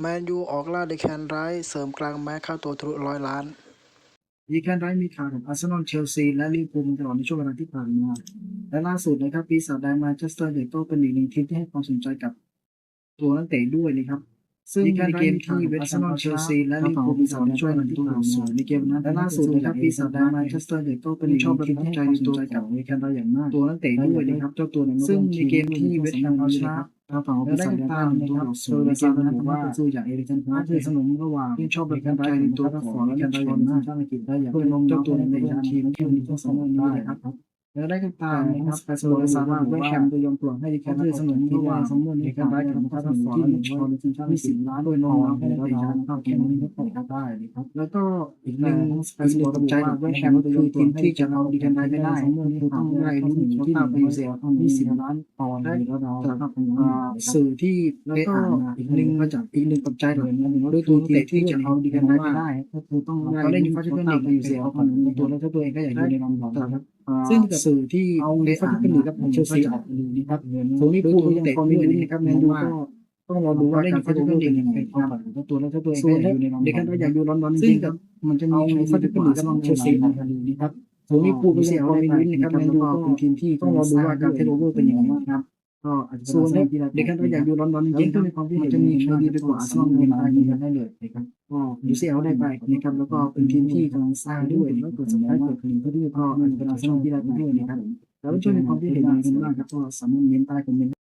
แมนยูออกล่าเดแคนไรท์เสริมกลางแม้ค่าตัวทะลุร้อยล้านดีแคนไรท์มีข่าวกับอาร์เซนอลเชลซีและลิเวอร์พูลมาตลอดในช่วงเวลาที่ผ่านมา และล่าสุดนะครับปีศาจแดงแมนเชสเตอร์ยูไนเต็ดเป็นอีกหนึ่งทีมที่ให้ความสนใจกับตัวนักเตะด้วยนะครับซึ่งในเกมที่เวสต์แฮมเชลซีและลิเวอร์พูลมีสอนช่วยกันที่ผ่านมาในเกมนั้นและล่าสุดนะครับปีศาจแดงแมนเชสเตอร์ยูไนเต็ดเป็นอีกหนึ่งทีมที่ให้ความสนใจกับดีแคนไรท์อย่างมากตัวนักเตะด้วยนะครับเจ้าตัวนั้นซึ่งในเกมที่เวสต์แฮมเอาชนะ ทางฝั่งของปีศาจแดงได้นะครับโดยในเกมนั้นผมว่าสู้อย่างเอริกเซนพาร์ทที่สนุนระหว่างที่ชอบดีแคนไรท์ในตัวของดีแคนไรท์อย่างมากชาติอังกฤษได้อย่างเพื่อนน้องเจ้าตัวในทีมที่มีทั้งสองได้ครับ แล้วได้ก็ตามนะครับสโมสรว่าเวสต์แฮมจะยอมปล่อยให้ดีแคนไรท์สนุนระหว่างสมมุติดีแคนไรท์กับทางฝั่งที่ชอนทีมชาติมีสิบล้านโดยน้องให้ได้ยอมเข้าเกมนี้ก็ได้นะครับแล้วก็อีกหนึ่งเป็นตัวตกใจของเวสต์แฮมคือทีมที่จะเอาดีแคนไรท์ไม่ได้คือต้องได้ลุ้นที่หนึ่งไปเสียมีสิบล้านปอนด์แล้วเราสื่อที่แล้วก็อีกหนึ่งมาจากอีกหนึ่งปัจจัยเลยนะด้วยตัวเตะที่จะเอาดีแคนไรท์ไม่ได้ก็คือต้องเขาได้ยินเขาจะเป็นเด็กไปอยู่เสียเขาตัวแล้วตัวเองก็อยากอยู่ในลำดับครับซึ่งสื่อที่เอาเลฟที่เป็นหนึ่งกับเชลซีออกนะครับโซนี่พูดยังเตะด้วยนะครับแมนยูก็ต้องรอดูว่าได้ยินเขาจะเป็นเด็กยังไงครับตัวแล้วตัวเองก็อยากอยู่ในลำดับเด็กก็อยากอยู่ลอนดอนจริงกับมันจะมีเขาจะเป็นหนึ่งกับเชลซีนะครับโซนี่พูดไม่ใช่เอาได้วินนะครับแมนยูก็เป็นทีมที่ต้องรอดูว่าการเทโรเวอร์เป็นยังไงครับ ก็อาจจะส่วนเด็กก็อยากอยู่ลอนดอนจริงก็มันจะมีใครดีไปกว่าอาร์เซนอลในรายนี้ได้เลยนะครับก็ยูซีเอลได้ไปนะครับแล้วก็เป็นทีมที่กำลังสร้างด้วยแล้วก็สำคัญเกิดขึ้นก็ด้วยก็เป็นอาร์เซนอลที่ได้ไปด้วยนะครับแล้วช่วยในความที่เห็นอย่างนี้มากครับก็สามารถเม้นใต้คอมเมนต์